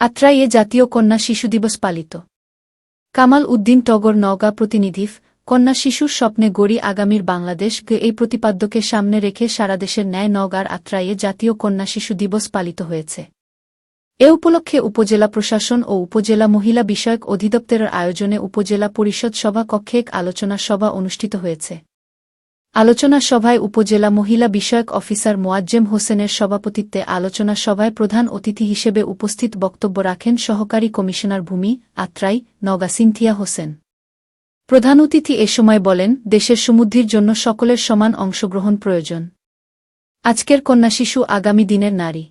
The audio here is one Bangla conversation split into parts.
আত্রাইয়ে জাতীয় কন্যা শিশু দিবস পালিত। কামাল উদ্দিন টগর নওগাঁ প্রতিনিধিফ, কন্যা শিশুর স্বপ্নে গড়ি আগামীর বাংলাদেশ এই প্রতিপাদ্যকে সামনে রেখে সারা দেশের ন্যায় নওগাঁর আত্রাইয়ে জাতীয় কন্যা শিশু দিবস পালিত হয়েছে। এ উপলক্ষে উপজেলা প্রশাসন ও উপজেলা মহিলা বিষয়ক অধিদপ্তরের আয়োজনে উপজেলা পরিষদ সভা কক্ষে এক আলোচনা সভা অনুষ্ঠিত হয়েছে। আলোচনা সভায় উপজেলা মহিলা বিষয়ক অফিসার মোয়াজ্জেম হোসেনের সভাপতিত্বে আলোচনা সভায় প্রধান অতিথি হিসেবে উপস্থিত বক্তব্য রাখেন সহকারী কমিশনার ভূমি আত্রাই নগা সিনথিয়া হোসেন। প্রধান অতিথি এ সময় বলেন, দেশের সমুদ্ধির জন্য সকলের সমান অংশগ্রহণ প্রয়োজন। আজকের কন্যা শিশু আগামী দিনের নারী।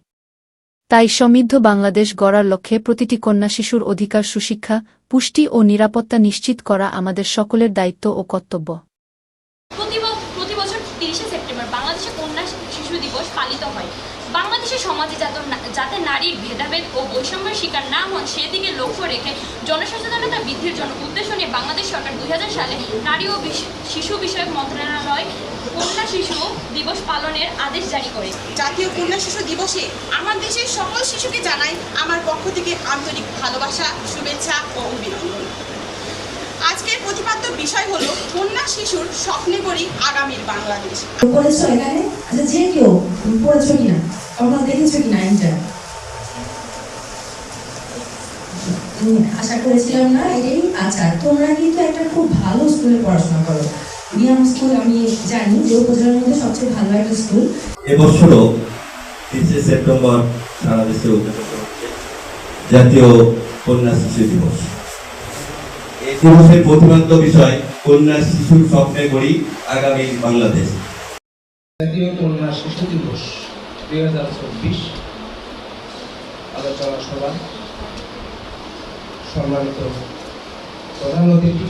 তাই সমৃদ্ধ বাংলাদেশ গড়ার লক্ষ্যে প্রতিটি কন্যা শিশুর অধিকার, সুশিক্ষা, পুষ্টি ও নিরাপত্তা নিশ্চিত করা আমাদের সকলের দায়িত্ব ও কর্তব্য। তিরিশে সেপ্টেম্বর, বাংলাদেশে কন্যা শিশু দিবস পালিত হয়। বাংলাদেশের সমাজে যাতে না- যাতে নারীর ভেদাভেদ ও বৈষম্যের শিকার না হন, সেদিকে লক্ষ্য রেখে জনসচেতনতা বৃদ্ধির জন্য উদ্দেশ্য নিয়ে বাংলাদেশ সরকার দুই হাজার সালে নারী ও শিশু বিষয়ক মন্ত্রণালয় কন্যা শিশু দিবস পালনের আদেশ জারি করে। জাতীয় কন্যা শিশু দিবসে আমার দেশের সকল শিশুকে জানাই আমার পক্ষ থেকে আন্তরিক ভালোবাসা, শুভেচ্ছা ও অভিনন্দন। প্রতিপাদ্য বিষয় হলো কন্যা শিশুর স্বপ্নে গড়ি আগামীর বাংলাদেশ। পড়েছো এখানে? আচ্ছা যে কেউ পড়েছো কিনা? কখনো দেখেছ কিনা এটা আশা করেছিলাম না এটাই আচ্ছা তোমরা কিন্তু একটা খুব ভালো স্কুলে পড়াশোনা করো। নিয়ম স্কুল আমি জানি যে উপজেলার মধ্যে সবচেয়ে ভালো একটা স্কুল এবছরও তিরিশে সেপ্টেম্বর সারা দেশে উদযাপন হচ্ছে। জাতীয় কন্যা শিশু দিবস। এই দিবসের প্রতিপাদ্য বিষয় কন্যা শিশুর স্বপ্নে গড়ি আগামী বাংলাদেশ। জাতীয় কন্যা শিশু দিবস দুই হাজার চব্বিশ আলোচনা সভা সম্মানিত প্রধান অতিথি।